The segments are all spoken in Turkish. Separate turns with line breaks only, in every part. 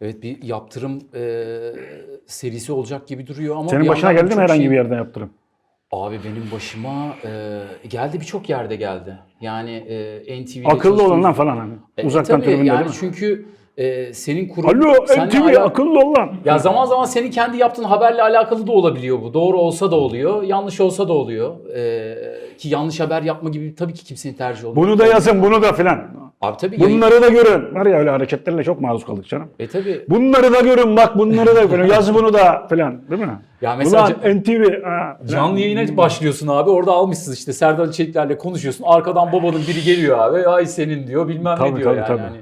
Evet bir yaptırım e, serisi olacak gibi duruyor ama
Senin
bir
başına
yandan
geldi mi herhangi
şey-
bir yerden yaptırım?
Abi benim başıma e, geldi birçok yerde geldi. Yani e, NTV'de
Akıllı
çalıştığımız-
olanlar falan hani.
E,
Uzaktan
tabii
tribünde
yani
değil mi?
çünkü e, senin kurum
Alo NTV
ala-
akıllı ol lan.
Ya zaman zaman senin kendi yaptığın haberle alakalı da olabiliyor bu. Doğru olsa da oluyor, yanlış olsa da oluyor. Ee, ki yanlış haber yapma gibi tabii ki kimsenin tercihi olmuyor.
Bunu da yazın bunu da filan.
Abi tabii yayın-
Bunları da görün. Var ya öyle hareketlerle çok maruz kaldık canım.
E tabii.
Bunları da görün bak bunları da görün. Yaz bunu da filan değil mi?
Ya mesela
Ulan NTV. Ha,
Canlı yayına başlıyorsun abi. Orada almışsın işte Serdar Çelikler'le konuşuyorsun. Arkadan babanın biri geliyor abi. Ay senin diyor bilmem ne
Tabii,
diyor
tabii,
yani.
tabii.
Hani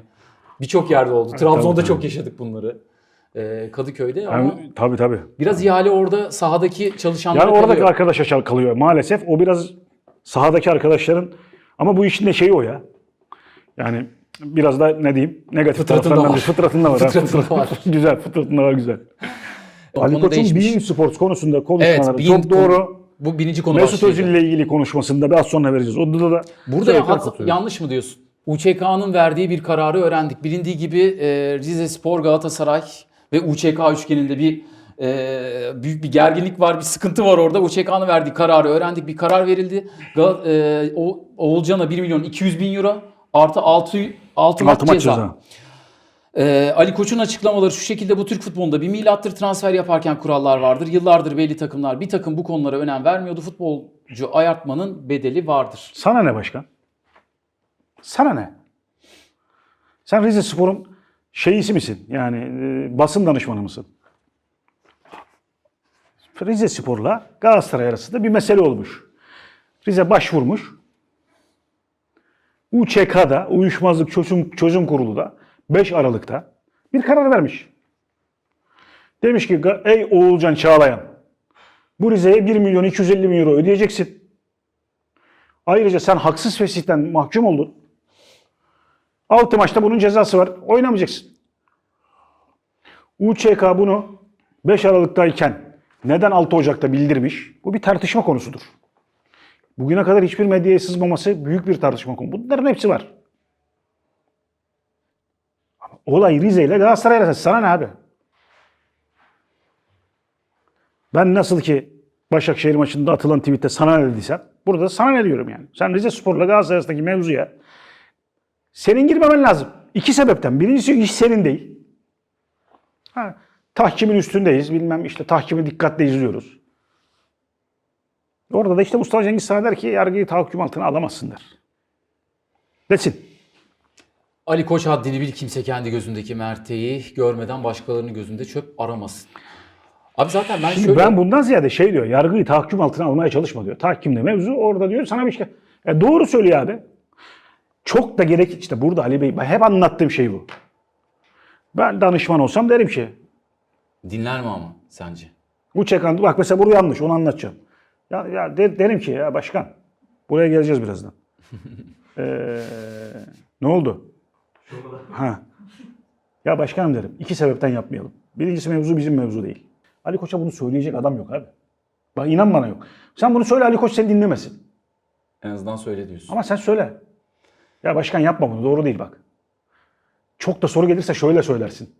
Birçok yerde oldu. Trabzon'da
tabii.
çok yaşadık bunları. Ee, Kadıköy'de ama
Yani, tabii tabii.
biraz ihale orada sahadaki çalışanlara
Yani oradaki
kalıyor.
arkadaşa çal- kalıyor. Maalesef o biraz sahadaki arkadaşların ama bu işin de şeyi o ya. Yani biraz da ne diyeyim negatif
Fıtratında
taraflarından
var.
fıtratında var.
Fıtratında
Fıtrat-
var.
güzel fıtratında var güzel.
O
Ali Koç'un. Bein Sports konusunda konuşmaları
Evet,
çok doğru.
Bu birinci konu
Mesut. Özil ile ilgili konuşmasında biraz sonra vereceğiz. Onda da
Burada hat-
katılıyorum.
yanlış mı diyorsun? UÇK'nın verdiği bir kararı öğrendik. Bilindiği gibi e, Rize Spor, Galatasaray ve UÇK üçgeninde bir e, büyük bir gerginlik var, bir sıkıntı var orada. UÇK'nın verdiği kararı öğrendik. Bir karar verildi. Gal- e, o, Oğulcan'a 1 milyon 200 bin euro artı 6, 6 maç ceza.
ceza.
Ee, Ali Koç'un açıklamaları şu şekilde bu Türk futbolunda bir milattır transfer yaparken kurallar vardır. Yıllardır belli takımlar bir takım bu konulara önem vermiyordu. Futbolcu ayartmanın bedeli vardır.
Sana ne başkan? Sana ne? Sen Rize Spor'un şeyisi misin? Yani e, basın danışmanı mısın? Rize Spor'la Galatasaray arasında bir mesele olmuş. Rize başvurmuş. UÇK'da, Uyuşmazlık Çözüm, Çözüm Kurulu da 5 Aralık'ta bir karar vermiş. Demiş ki ey Oğulcan Çağlayan bu Rize'ye 1 milyon 250 bin euro ödeyeceksin. Ayrıca sen haksız fesihten mahkum oldun. 6 maçta bunun cezası var. Oynamayacaksın. UÇK bunu 5 Aralık'tayken neden 6 Ocak'ta bildirmiş? Bu bir tartışma konusudur. Bugüne kadar hiçbir medyaya sızmaması büyük bir tartışma konusu. Bunların hepsi var. Ama Olay Rize ile Galatasaray arasında. Sana ne abi? Ben nasıl ki Başakşehir maçında atılan tweette sana ne dediysem burada da sana ne diyorum yani. Sen Rize Spor'la Galatasaray arasındaki mevzuya senin girmemen lazım. İki sebepten. Birincisi iş senin değil. Ha, tahkimin üstündeyiz. Bilmem işte tahkimi dikkatle izliyoruz. Orada da işte Mustafa Cengiz sana der ki yargıyı tahakküm altına alamazsın der. Desin.
Ali Koç haddini bil kimse kendi gözündeki merteği görmeden başkalarının gözünde çöp aramasın. Abi zaten ben
Şimdi
şöyle...
ben bundan ziyade şey diyor. Yargıyı tahakküm altına almaya çalışma diyor. Tahkimde mevzu orada diyor sana bir şey. E doğru söylüyor abi. Çok da gerek işte burada Ali Bey ben hep anlattığım şey bu. Ben danışman olsam derim ki
Dinler mi ama sence?
bu çekan bak mesela burada yanlış onu anlatacağım. Ya, ya de- derim ki ya başkan buraya geleceğiz birazdan. Ee, ne oldu? Ha. Ya başkanım derim. iki sebepten yapmayalım. Birincisi mevzu bizim mevzu değil. Ali Koç'a bunu söyleyecek adam yok abi. Bak inan bana yok. Sen bunu söyle Ali Koç seni dinlemesin.
En azından söyle diyorsun.
Ama sen söyle. Ya başkan yapma bunu doğru değil bak. Çok da soru gelirse şöyle söylersin.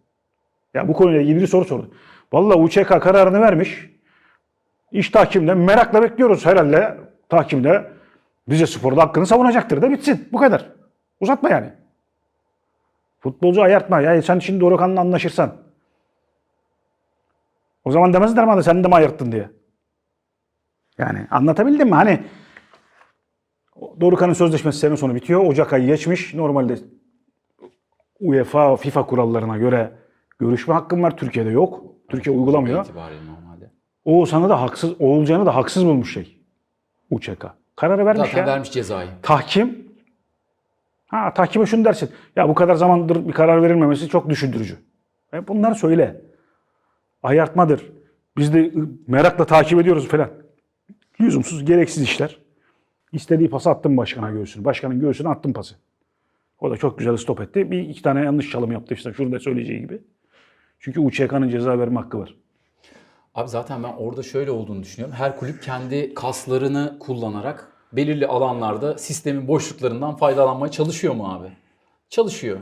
Ya bu konuyla ilgili bir soru sordu. Vallahi UÇK kararını vermiş. İş tahkimde merakla bekliyoruz herhalde tahkimde. Rize Spor'da hakkını savunacaktır da bitsin. Bu kadar. Uzatma yani. Futbolcu ayartma. Ya sen şimdi Dorukhan'la anlaşırsan. O zaman demezler bana sen de mi ayırttın diye. Yani anlatabildim mi? Hani Dorukhan'ın sözleşmesi sene sonu bitiyor. Ocak ayı geçmiş. Normalde UEFA, FIFA kurallarına göre görüşme hakkım var. Türkiye'de yok. Türkiye uygulamıyor.
Normalde.
Oğuzhan'ı da haksız, Oğulcan'ı da haksız bulmuş şey. UÇK. Kararı vermiş
Zaten
ya.
vermiş cezayı.
Tahkim. Ha tahkime şunu dersin. Ya bu kadar zamandır bir karar verilmemesi çok düşündürücü. E bunları söyle. Ayartmadır. Biz de merakla takip ediyoruz falan. Lüzumsuz, gereksiz işler. İstediği pası attım başkana göğsünü. Başkanın göğsüne attım pası. O da çok güzel stop etti. Bir iki tane yanlış çalım yaptı işte şurada söyleyeceği gibi. Çünkü UÇK'nın ceza verme hakkı var.
Abi zaten ben orada şöyle olduğunu düşünüyorum. Her kulüp kendi kaslarını kullanarak belirli alanlarda sistemin boşluklarından faydalanmaya çalışıyor mu abi? Çalışıyor.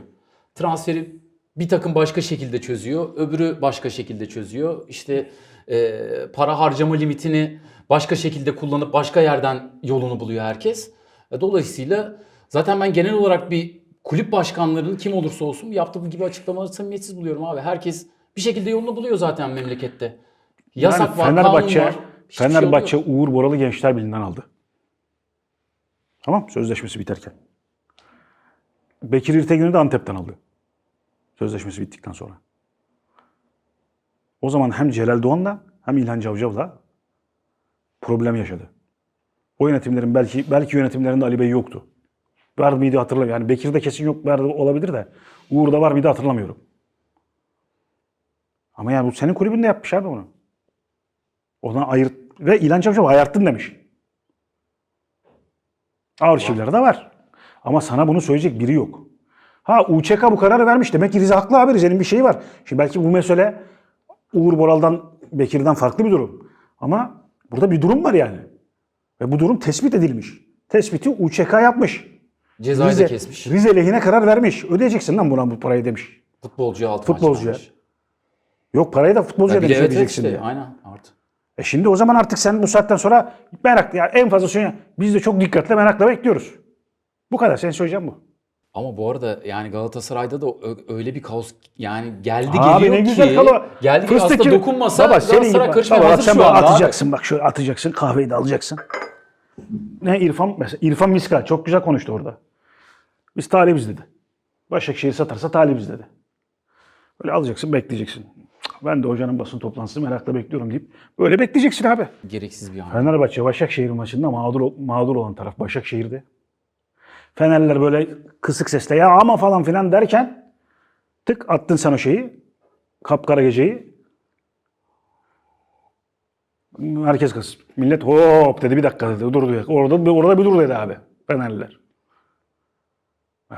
Transferi bir takım başka şekilde çözüyor, öbürü başka şekilde çözüyor. İşte e, para harcama limitini başka şekilde kullanıp başka yerden yolunu buluyor herkes. E, dolayısıyla zaten ben genel olarak bir kulüp başkanlarının kim olursa olsun yaptığı gibi açıklamaları samimiyetsiz buluyorum abi. Herkes bir şekilde yolunu buluyor zaten memlekette. Yasak
Yani
var,
Fenerbahçe,
kanun var. Hiçbir şey
Fenerbahçe
yok.
Uğur Boralı Gençler Birliği'nden aldı. Tamam sözleşmesi biterken. Bekir İrtegün'ü de Antep'ten aldı. Sözleşmesi bittikten sonra. O zaman hem Celal Doğan'la hem İlhan Cavcav'la problem yaşadı. O yönetimlerin belki belki yönetimlerinde Ali Bey yoktu. Var mıydı hatırlamıyorum. Yani Bekir'de kesin yok vardı olabilir de Uğur'da var mıydı hatırlamıyorum. Ama yani bu senin kulübünde yapmış abi bunu. Ona ayırt ve İlhan Cavcav ayarttın demiş. Arşivlerde var. Ama sana bunu söyleyecek biri yok. Ha UÇK bu kararı vermiş. Demek ki Rize haklı abi. Rize'nin bir şeyi var. Şimdi belki bu mesele Uğur Boral'dan, Bekir'den farklı bir durum. Ama burada bir durum var yani. Ve bu durum tespit edilmiş. Tespiti UÇK yapmış.
Cezayı da
Rize,
kesmiş.
Rize lehine karar vermiş. Ödeyeceksin lan buna bu parayı demiş.
Futbolcuya altı
Futbolcuya.
vermiş.
Yok parayı da futbolcuya demiş ödeyeceksin
işte
diye.
aynen artı.
E şimdi o zaman artık sen bu saatten sonra merak ya en fazla söyle biz de çok dikkatle merakla bekliyoruz. Bu kadar. Senin söyleyeceğim bu.
Ama bu arada yani Galatasaray'da da öyle bir kaos yani geldi
Abi
geliyor
ne
ki
güzel kalo.
geldi ki aslında
gibi-
dokunmasa
Baba, senin
Galatasaray
gibi-
karışmaya
Baba,
hazır
sen
şu
böyle
anda abi.
atacaksın bak şöyle atacaksın kahveyi de alacaksın. Ne İrfan mesela İrfan Miska çok güzel konuştu orada. Biz talibiz dedi. Başakşehir satarsa talibiz dedi. Böyle alacaksın bekleyeceksin. Ben de hocanın basın toplantısını merakla bekliyorum deyip böyle bekleyeceksin abi.
Gereksiz bir hamle.
Fenerbahçe Başakşehir maçında mağdur mağdur olan taraf Başakşehir'de. Fenerler böyle kısık sesle ya ama falan filan derken tık attın sen o şeyi. Kapkara geceyi. Herkes kız. Millet hop dedi bir dakika dedi durdu. Orada, orada bir dur dedi abi Fenerliler.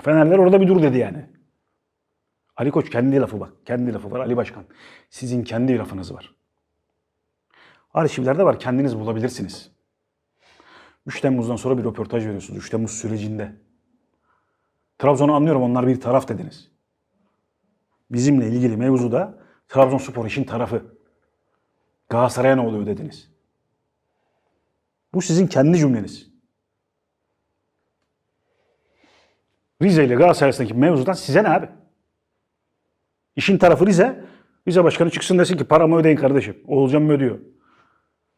Fenerler orada bir dur dedi yani. Ali Koç kendi lafı bak. Kendi lafı var Ali Başkan. Sizin kendi lafınız var. Arşivlerde var. Kendiniz bulabilirsiniz. 3 Temmuz'dan sonra bir röportaj veriyorsunuz. 3 Temmuz sürecinde. Trabzon'u anlıyorum onlar bir taraf dediniz. Bizimle ilgili mevzuda Trabzonspor işin tarafı. Galatasaray'a ne oluyor dediniz. Bu sizin kendi cümleniz. Rize ile Galatasaray arasındaki mevzudan size ne abi? İşin tarafı Rize. Rize başkanı çıksın desin ki paramı ödeyin kardeşim. Oğulcan mı ödüyor?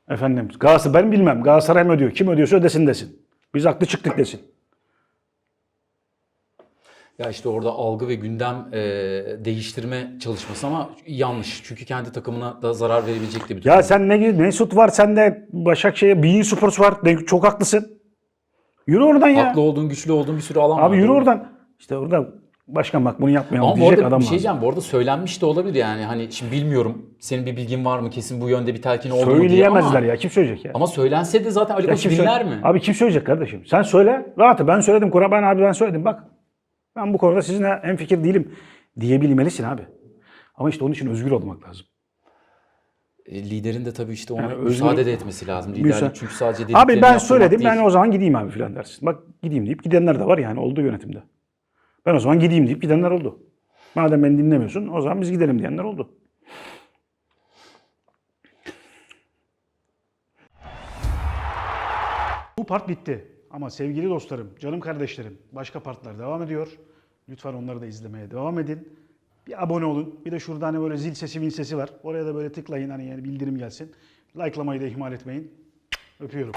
Efendim Galatasaray ben bilmem. Galatasaray mı ödüyor? Kim ödüyorsa ödesin desin. Biz haklı çıktık desin.
Ya işte orada algı ve gündem e, değiştirme çalışması ama yanlış. Çünkü kendi takımına da zarar verebilecek de bir durum.
Ya sen ne Mesut var sende Başakşehir Bein Sports var. Ne- Çok haklısın. Yürü oradan ya.
Haklı olduğun, güçlü olduğun bir sürü alan var.
Abi yürü oradan. İşte orada başkan bak bunu yapmayalım
Ama bu
diyecek
arada
adam
bir şey
var.
diyeceğim. Bu arada söylenmiş de olabilir yani. Hani şimdi bilmiyorum. Senin bir bilgin var mı? Kesin bu yönde bir telkin oldu mu diye
Söyleyemezler
ama,
ya. Kim söyleyecek ya?
ama söylense de zaten Ali
Ya
Koç
kim
dinler
söyle-
mi?
Abi kim söyleyecek kardeşim? Sen söyle. Rahatı ben söyledim. Kur'an ben abi ben söyledim. Bak ben bu konuda sizinle en fikir değilim diyebilmelisin abi. Ama işte onun için özgür olmak lazım.
E, Liderin de tabii işte ona
Yani özgür-
müsaade de etmesi lazım. Liderlik
Müsa-
çünkü sadece
Abi ben söyledim
değil.
ben o zaman gideyim abi filan dersin. Bak gideyim deyip gidenler de var yani oldu yönetimde. Ben o zaman gideyim deyip gidenler oldu. Madem beni dinlemiyorsun o zaman biz gidelim diyenler oldu. Bu part bitti. Ama sevgili dostlarım, canım kardeşlerim, başka partlar devam ediyor. Lütfen onları da izlemeye devam edin. Bir abone olun. Bir de şurada hani böyle zil sesi, min sesi var. Oraya da böyle tıklayın hani yani bildirim gelsin. Like'lamayı da ihmal etmeyin. Öpüyorum.